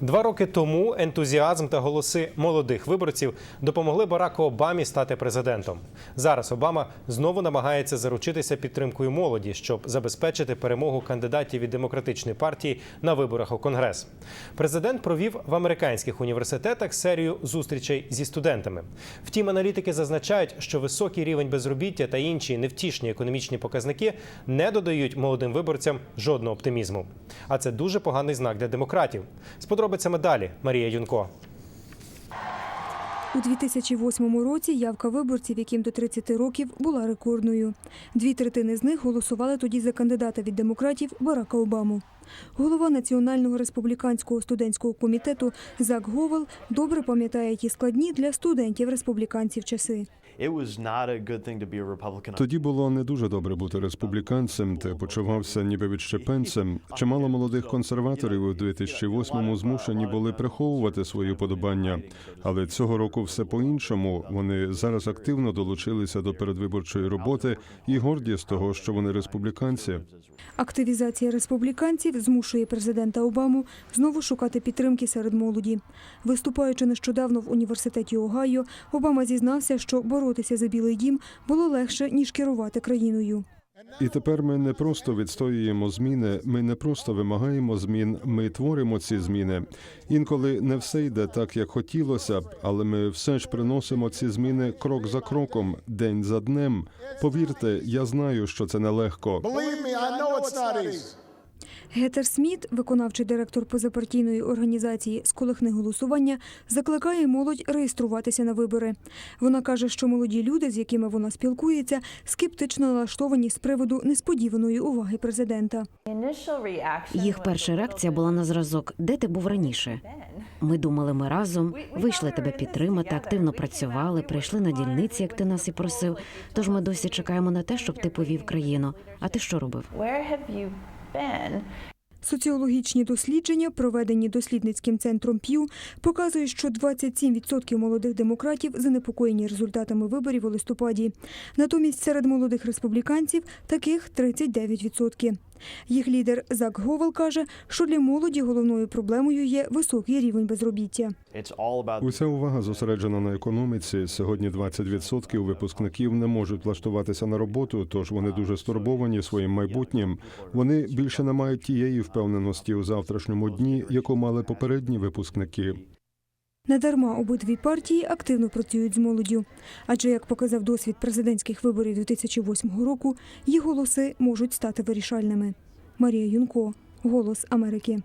Два роки тому ентузіазм та голоси молодих виборців допомогли Бараку Обамі стати президентом. Зараз Обама знову намагається заручитися підтримкою молоді, щоб забезпечити перемогу кандидатів від демократичної партії на виборах у Конгрес. Президент провів в американських університетах серію зустрічей зі студентами. Втім, аналітики зазначають, що високий рівень безробіття та інші невтішні економічні показники не додають молодим виборцям жодного оптимізму. А це дуже поганий знак для демократів. З подробицями далі Марія Юнко. У 2008 році явка виборців, яким до 30 років, була рекордною. Дві третини з них голосували тоді за кандидата від демократів Барака Обаму. Голова Національного республіканського студентського комітету Зак Говел добре пам'ятає ті складні для студентів-республіканців часи. It was not a good thing to be a Republican. Тоді було не дуже добре бути республіканцем. Ти почувався ніби відщепенцем. Чимало молодих консерваторів у 2008-му змушені були приховувати свої подобання. Але цього року все по-іншому. Вони зараз активно долучилися до передвиборчої роботи і горді з того, що вони республіканці. Активізація республіканців змушує президента Обаму знову шукати підтримки серед молоді. Виступаючи нещодавно в університеті Огайо, Обама зізнався, що боротися за Білий дім було легше ніж керувати країною. І тепер ми не просто відстоюємо зміни, ми не просто вимагаємо змін, ми творимо ці зміни. Інколи не все йде так, як хотілося б, але ми все ж приносимо ці зміни крок за кроком, день за днем. Повірте, я знаю, що це нелегко. Гетер Сміт, виконавчий директор позапартійної організації «Сколихни голосування, закликає молодь реєструватися на вибори. Вона каже, що молоді люди, з якими вона спілкується, скептично налаштовані з приводу несподіваної уваги президента. Їх перша реакція була на зразок, де ти був раніше. Ми думали, ми разом вийшли тебе підтримати, активно працювали, прийшли на дільниці, як ти нас і просив. Тож ми досі чекаємо на те, щоб ти повів країну. А ти що робив? Been? Соціологічні дослідження, проведені дослідницьким центром П'ю, показують, що 27% молодих демократів занепокоєні результатами виборів у листопаді. Натомість серед молодих республіканців таких 39%. Їх лідер Зак Говел каже, що для молоді головною проблемою є високий рівень безробіття. Уся увага зосереджена на економіці. Сьогодні 20% випускників не можуть влаштуватися на роботу, тож вони дуже стурбовані своїм майбутнім. Вони більше не мають тієї впевненості у завтрашньому дні, яку мали попередні випускники. Недарма обидві партії активно працюють з молоддю. Адже, як показав досвід президентських виборів 2008 року, їх голоси можуть стати вирішальними. Марія Юнко, Голос Америки.